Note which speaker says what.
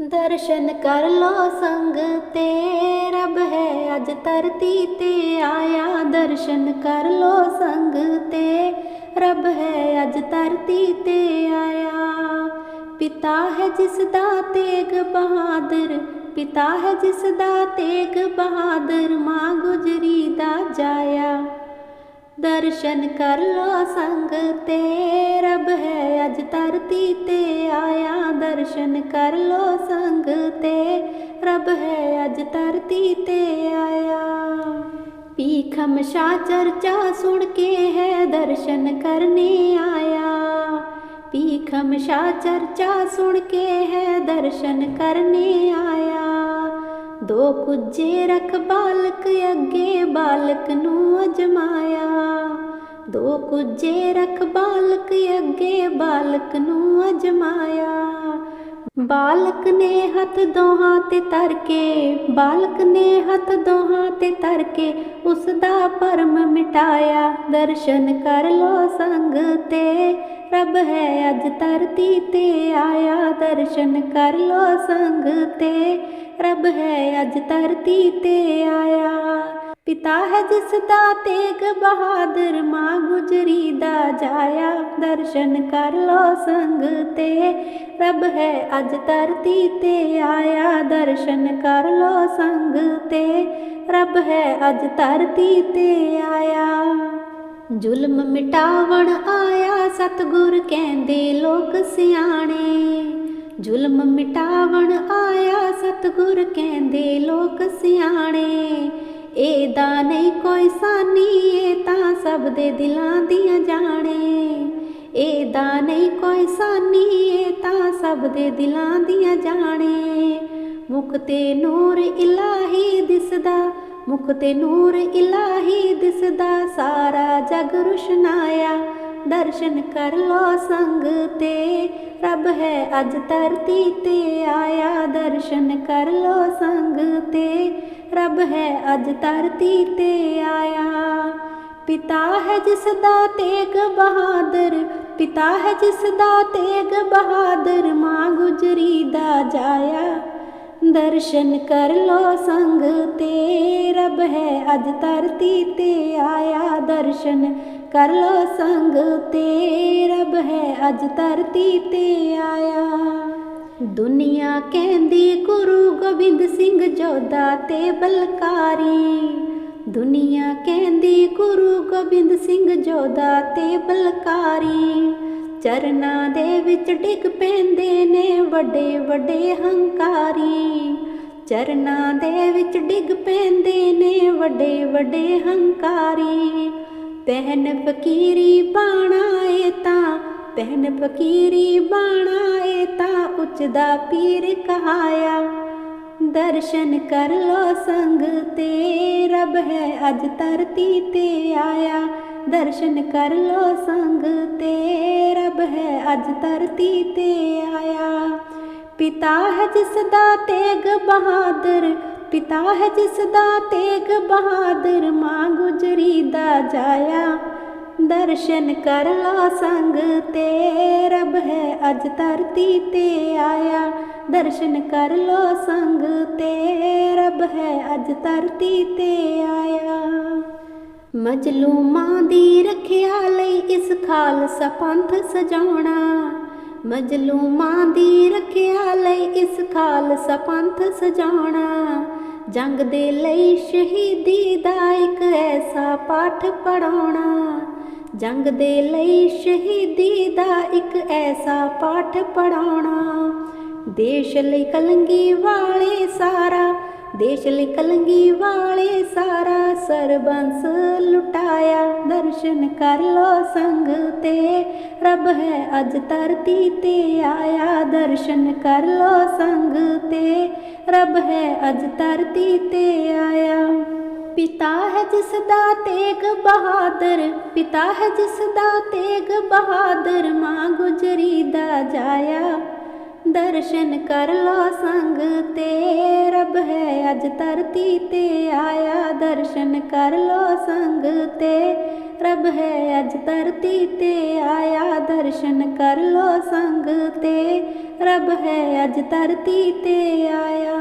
Speaker 1: ਦਰਸ਼ਨ ਕਰ ਲੋ ਸੰਗ ਤੇ, ਰੱਬ ਹੈ ਅੱਜ ਧਰਤੀ ਤੇ ਆਇਆ। ਦਰਸ਼ਨ ਕਰ ਲੋ ਸੰਗ ਤੇ, ਰੱਬ ਹੈ ਅੱਜ ਧਰਤੀ ਤੇ ਆਇਆ। ਪਿਤਾ ਹੈ ਜਿਸ ਦਾ ਤੇਗ ਬਹਾਦਰ, ਪਿਤਾ ਹੈ ਜਿਸ ਦਾ ਤੇਗ ਬਹਾਦਰ, ਮਾਂ ਗੁਜਰੀ ਦਾ ਜਾਇਆ। ਦਰਸ਼ਨ ਕਰ ਲੋ ਸੰਗ ਤੇ। ਰੱਬ ਹੈ ਅਜ ਧਰਤੀ ਤੇ ਆਇਆ। ਦਰਸ਼ਨ ਕਰ ਲੋ ਸੰਗ ਤੇ। ਰੱਬ ਹੈ ਅਜ ਧਰਤੀ ਤੇ ਆਇਆ। ਪੀਖਮ ਹਮਸ਼ਾ ਚਰਚਾ ਸੁਣ ਕੇ ਹੈ ਦਰਸ਼ਨ ਕਰਨੇ ਆਇਆ। ਪੀਖਮ ਹਮਸ਼ਾ ਚਰਚਾ ਸੁਣ ਕੇ ਹੈ ਦਰਸ਼ਨ ਕਰਨੇ ਆਇਆ ਦੋ ਕੁਝੇ ਰਖ ਬਾਲਕ, ਅੱਗੇ ਬਾਲਕ ਨੂੰ ਅਜਮਾਇਆ। ਦੋ ਕੁਝੇ ਰਖ ਬਾਲਕ, ਅੱਗੇ ਬਾਲਕ ਨੂੰ ਅਜਮਾਇਆ। ਬਾਲਕ ਨੇ ਹੱਥ ਦੋਹਾਂ ਤੇ ਧਰ ਕੇ ਬਾਲਕ ਨੇ ਹੱਥ ਦੋਹਾਂ ਤੇ ਧਰ ਕੇ ਉਸ ਦਾ ਪਰਮ ਮਿਟਾਇਆ, ਦਰਸ਼ਨ ਕਰ ਲੋ ਸੰਗ ਤੇ। ਰੱਬ ਹੈ ਅੱਜ ਧਰਤੀ ਤੇ ਆਇਆ, ਦਰਸ਼ਨ ਕਰ ਲੋ ਸੰਗ ਤੇ। ਰੱਬ ਹੈ ਅੱਜ ਧਰਤੀ ਤੇ ਆਇਆ ਪਿਤਾ ਹੈ ਜਿਸ ਦਾ ਤੇਗ ਬਹਾਦਰ, ਮਾਂ ਗੁਜਰੀ ਦਾ ਜਾਇਆ। ਦਰਸ਼ਨ ਕਰ ਲੋ ਸੰਗ ਤੇ, ਰੱਬ ਹੈ ਅਜ ਧਰਤੀ ਤੇ ਆਇਆ। ਦਰਸ਼ਨ ਕਰ ਲੋ ਸੰਗ ਤੇ, ਰੱਬ ਹੈ ਅਜ ਧਰਤੀ ਤੇ ਆਇਆ। ਜ਼ੁਲਮ ਮਿਟਾਵਣ ਆਇਆ, ਸਤਗੁਰ ਕਹਿੰਦੇ ਲੋਕ ਸਿਆਣੇ। ਜ਼ੁਲਮ ਮਿਟਾਵਣ ਆਇਆ, ਸਤਗੁਰ ਕਹਿੰਦੇ ਲੋਕ ਸਿਆਣੇ। ਇਹਦਾ ਨਹੀਂ ਕੋਈ ਸਾਨੀ ਇਹ ਤਾਂ ਸਭ ਦੇ ਦਿਲਾਂ ਦੀਆਂ ਜਾਣੇ। ਇਹਦਾ ਨਹੀਂ ਕੋਈ ਸਾਨੀ ਇਹ ਤਾਂ ਸਭ ਦੇ ਦਿਲਾਂ ਦੀਆਂ ਜਾਣੇ। ਮੁਖ ਤੇ ਨੂਰ ਇਲਾਹੀ ਦਿਸਦਾ, ਮੁਖ ਤੇ ਨੂਰ ਇਲਾਹੀ ਦਿਸਦਾ, ਸਾਰਾ ਜਗ ਰੁਸ਼ਨਾਇਆ। ਦਰਸ਼ਨ ਕਰ ਲੋ ਸੰਗ ਤੇ ਰੱਬ ਹੈ ਅੱਜ ਧਰਤੀ ਤੇ ਆਇਆ ਦਰਸ਼ਨ ਕਰ ਲੋ ਸੰਗ ਤੇ। ਰੱਬ ਹੈ ਅੱਜ ਧਰਤੀ ਤੇ ਆਇਆ। ਪਿਤਾ ਹੈ ਜਿਸ ਦਾ ਤੇਗ ਬਹਾਦਰ, ਪਿਤਾ ਹੈ ਜਿਸ ਦਾ ਤੇਗ ਬਹਾਦਰ, ਮਾਂ ਗੁਜਰੀ ਦਾ ਜਾਇਆ। ਦਰਸ਼ਨ ਕਰ ਲੋ ਸੰਗ ਤੇ। ਰੱਬ ਹੈ ਅੱਜ ਧਰਤੀ ਤੇ ਆਇਆ ਦਰਸ਼ਨ ਕਰ ਲੋ ਸੰਗ ਤੇ ਰੱਬ ਹੈ ਅੱਜ ਧਰਤੀ ਤੇ ਆਇਆ। ਦੁਨੀਆ ਕਹਿੰਦੀ ਗੁਰੂ ਗੋਬਿੰਦ ਸਿੰਘ ਜੋਧਾ ਤੇ ਬਲਕਾਰੀ। ਦੁਨੀਆ ਕਹਿੰਦੀ ਗੁਰੂ ਗੋਬਿੰਦ ਸਿੰਘ ਜੋਧਾ ਤੇ ਬਲਕਾਰੀ। ਚਰਨਾਂ ਦੇ ਵਿੱਚ ਡਿੱਗ ਪੈਂਦੇ ਨੇ ਵੱਡੇ ਵੱਡੇ ਹੰਕਾਰੀ। ਚਰਨਾਂ ਦੇ ਵਿੱਚ ਡਿੱਗ ਪੈਂਦੇ ਨੇ ਵੱਡੇ ਵੱਡੇ ਹੰਕਾਰੀ। ਪਹਿਨ ਫਕੀਰੀ ਬਾਣਾ ਏ ਤਾਂ, ਪਹਿਨ ਫਕੀਰੀ ਬਾਣਾ ਏ ਤਾਂ ਉੱਚਦਾ ਪੀਰ ਕਹਾਇਆ। ਦਰਸ਼ਨ ਕਰ ਲੋ ਸੰਗ ਤੇ, ਰੱਬ ਹੈ ਅੱਜ ਧਰਤੀ ਤੇ ਆਇਆ। ਦਰਸ਼ਨ ਕਰ ਲੋ ਸੰਗ ਤੇ, ਰੱਬ ਹੈ ਅੱਜ ਧਰਤੀ ਤੇ ਆਇਆ। ਪਿਤਾ ਹੈ ਜਿਸ ਦਾ ਤੇਗ ਬਹਾਦਰ ਪਿਤਾ ਹੈ ਜਿਸ ਦਾ ਤੇਗ ਬਹਾਦਰ ਮਾਂ ਗੁਜਰੀ ਦਾ ਜਾਇਆ। ਦਰਸ਼ਨ ਕਰ ਲੋ ਸੰਗ ਤੇ, ਰੱਬ ਹੈ ਅਜ ਧਰਤੀ ਤੇ ਆਇਆ। ਦਰਸ਼ਨ ਕਰ ਲੋ ਸੰਗ ਤੇ, ਰੱਬ ਹੈ ਅਜ ਧਰਤੀ ਤੇ ਆਇਆ। ਮਜਲੂਮਾਂ ਦੀ ਰੱਖਿਆ ਲਈ ਇਸ ਖਾਲਸਾ ਪੰਥ ਸਜਾਉਣਾ। ਮਜਲੂਮਾਂ ਦੀ ਇਸ ਖਾਲਸਾ ਪੰਥ ਸਜਾਉਣਾ ਜੰਗ ਦੇ ਲਈ ਸ਼ਹੀਦੀ ਦਾ ਇੱਕ ਐਸਾ ਪਾਠ ਪੜਾਉਣਾ ਜੰਗ ਦੇ ਲਈ ਸ਼ਹੀਦੀ ਦਾ ਇੱਕ ਐਸਾ ਪਾਠ ਪੜਾਉਣਾ ਦੇਸ਼ ਲਈ ਕਲੰਗੀ ਵਾਲੇ ਸਾਰਾ ਦੇਸ਼ ਲਈ ਕਲੰਗੀ ਵਾਲੇ ਸਾਰਾ ਸਰਬੰਸ ਲੁਟਾਇਆ। ਦਰਸ਼ਨ ਕਰ ਲੋ ਸੰਗ ਤੇ, ਰੱਬ ਹੈ ਅੱਜ ਧਰਤੀ ਤੇ ਆਇਆ। ਦਰਸ਼ਨ ਕਰ ਲੋ ਸੰਗ ਤੇ, ਰੱਬ ਹੈ ਅੱਜ ਧਰਤੀ ਤੇ ਆਇਆ। ਪਿਤਾ ਹੈ ਜਿਸ ਦਾ ਤੇਗ ਬਹਾਦਰ, ਪਿਤਾ ਹੈ ਜਿਸ ਦਾ ਤੇਗ ਬਹਾਦਰ, ਮਾਂ ਗੁਜਰੀ ਦਾ ਜਾਇਆ। ਦਰਸ਼ਨ ਕਰ ਲੋ ਸੰਗ ਤੇ, ਰੱਬ ਅੱਜ ਧਰਤੀ ਤੇ ਆਇਆ ਦਰਸ਼ਨ ਕਰ ਲੋ ਸੰਗ ਤੇ। ਰੱਬ ਹੈ ਅੱਜ ਧਰਤੀ ਤੇ ਆਇਆ ਦਰਸ਼ਨ ਕਰ ਲੋ ਸੰਗ ਤੇ। ਰੱਬ ਹੈ ਅੱਜ ਧਰਤੀ ਤੇ ਆਇਆ।